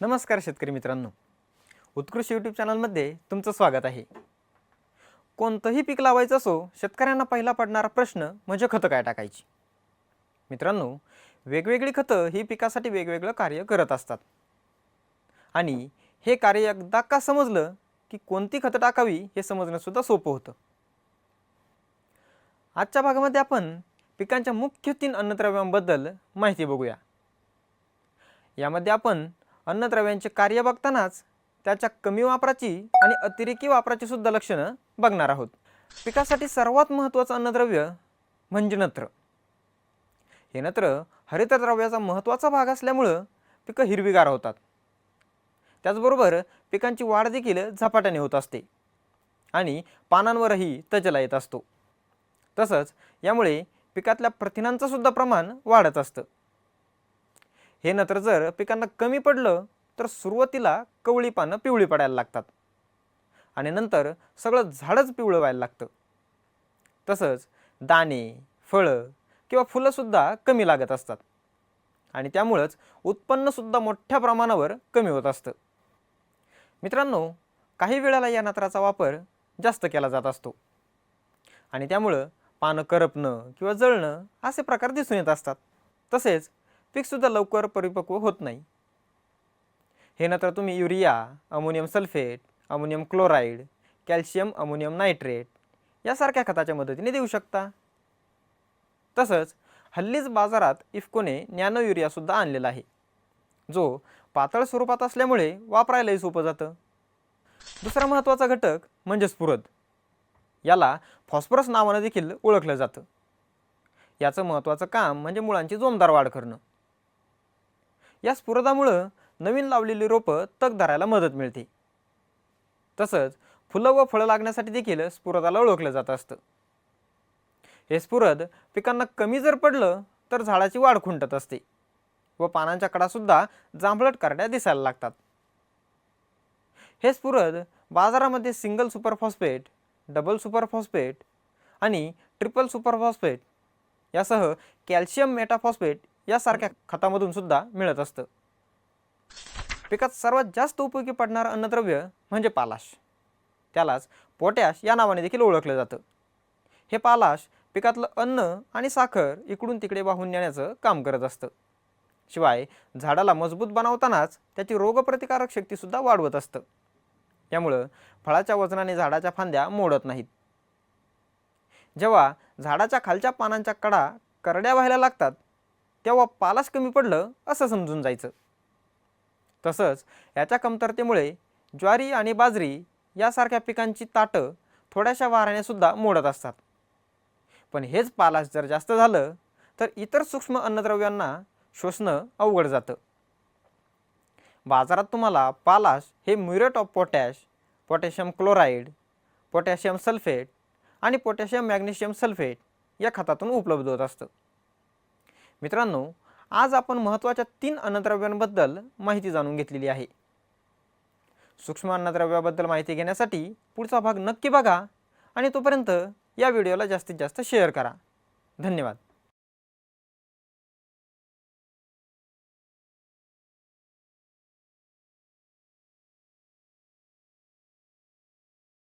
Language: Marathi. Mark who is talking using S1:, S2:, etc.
S1: नमस्कार शेतकरी मित्रांनो. उत्कृष्ट यूट्यूब चॅनलमध्ये तुमचं स्वागत आहे. कोणतंही पीक लावायचं असो शेतकऱ्यांना पहिला पडणारा प्रश्न म्हणजे खतं काय टाकायची? मित्रांनो वेगवेगळी खतं ही पिकासाठी वेगवेगळं कार्य करत असतात. आणि हे कार्य एकदा का समजलं की कोणती खतं टाकावी हे समजणंसुद्धा सोपं होतं. आजच्या भागामध्ये आपण पिकांच्या मुख्य तीन अन्नद्रव्यांबद्दल माहिती बघूया. यामध्ये आपण अन्नद्रव्यांचे कार्य बघतानाच त्याच्या कमी वापराची आणि अतिरेकी वापराची सुद्धा लक्षणं बघणार आहोत. पिकासाठी सर्वात महत्त्वाचं अन्नद्रव्य म्हणजे नत्र. हे नत्र हरितद्रव्याचा महत्त्वाचा भाग असल्यामुळं पिकं हिरवीगार होतात. त्याचबरोबर पिकांची वाढ देखील झपाट्याने होत असते आणि पानांवरही तजला येत असतो. तसंच यामुळे पिकातल्या प्रथिनांचं सुद्धा प्रमाण वाढत असतं. हे नत्र जर पिकांना कमी पडलं तर सुरुवातीला कवळी पानं पिवळी पडायला लागतात. आणि नंतर सगळं झाडच पिवळं व्हायला लागतं. तसंच दाणे फळं किंवा फुलंसुद्धा कमी लागत असतात. आणि त्यामुळंच उत्पन्नसुद्धा मोठ्या प्रमाणावर कमी होत असतं. मित्रांनो काही वेळेला या नत्राचा वापर जास्त केला जात असतो. आणि त्यामुळं पानं करपणं किंवा जळणं असे प्रकार दिसून येत असतात. तसेच पीकसुद्धा लवकर परिपक्व होत नाही. हे नंतर तुम्ही urea ammonium sulphate ammonium chloride calcium ammonium nitrate यासारख्या खताच्या मदतीने देऊ शकता. तसंच हल्लीच बाजारात इफकोने नॅनो युरियासुद्धा आणलेला आहे जो पातळ स्वरूपात असल्यामुळे वापरायलाही सोपं जातं. दुसरा महत्त्वाचा घटक म्हणजे स्फुरद याला फॉस्फरस नावानं देखील ओळखलं जातं. याचं महत्त्वाचं काम म्हणजे मुळांची जोमदार वाढ करणं. या स्फुरदामुळं नवीन लावलेली रोपं तग धरायला मदत मिळते. तसंच फुलं व फळं लागण्यासाठी देखील स्फुरदाला ओळखलं जात असतं. हे स्फुरद पिकांना कमी जर पडलं तर झाडाची वाढ खुंटत असते व पानांच्या कडासुद्धा जांभळट करड्या दिसायला लागतात. हे स्फुरद बाजारामध्ये single super phosphate double super phosphate आणि ट्रिपल सुपर फॉस्फेट यासह कॅल्शियम मेटाफॉस्फेट यासारख्या खतामधून सुद्धा मिळत असतं. पिकात सर्वात जास्त उपयोगी पडणारं अन्नद्रव्य म्हणजे पालाश. त्यालाच पोटॅश या नावाने देखील ओळखलं जातं. हे पालाश पिकातलं अन्न आणि साखर इकडून तिकडे वाहून नेण्याचं काम करत असतं. शिवाय झाडाला मजबूत बनवतानाच त्याची रोगप्रतिकारक शक्तीसुद्धा वाढवत असतं. त्यामुळं फळाच्या वजनाने झाडाच्या फांद्या मोडत नाहीत. जेव्हा झाडाच्या खालच्या पानांच्या कडा करड्या व्हायला लागतात तेव्हा पालास कमी पडलं असं समजून जायचं. तसंच याच्या कमतरतेमुळे ज्वारी आणि बाजरी यासारख्या पिकांची ताटं थोड्याशा वाऱ्याने सुद्धा मोडत असतात. पण हेच पालाश जर जास्त झालं तर इतर सूक्ष्म अन्नद्रव्यांना शोषणं अवघड जातं. बाजारात तुम्हाला पालाश हे muriate of potash potassium chloride potassium sulphate आणि पोटॅशियम मॅग्नेशियम सल्फेट या खतातून उपलब्ध होत असतं. मित्रांनो आज आपण महत्त्वाच्या तीन अन्नद्रव्यांबद्दल माहिती जाणून घेतलेली आहे. सूक्ष्म अन्नद्रव्याबद्दल माहिती घेण्यासाठी पुढचा भाग नक्की बघा आणि तोपर्यंत या व्हिडिओला जास्तीत जास्त शेअर करा. धन्यवाद.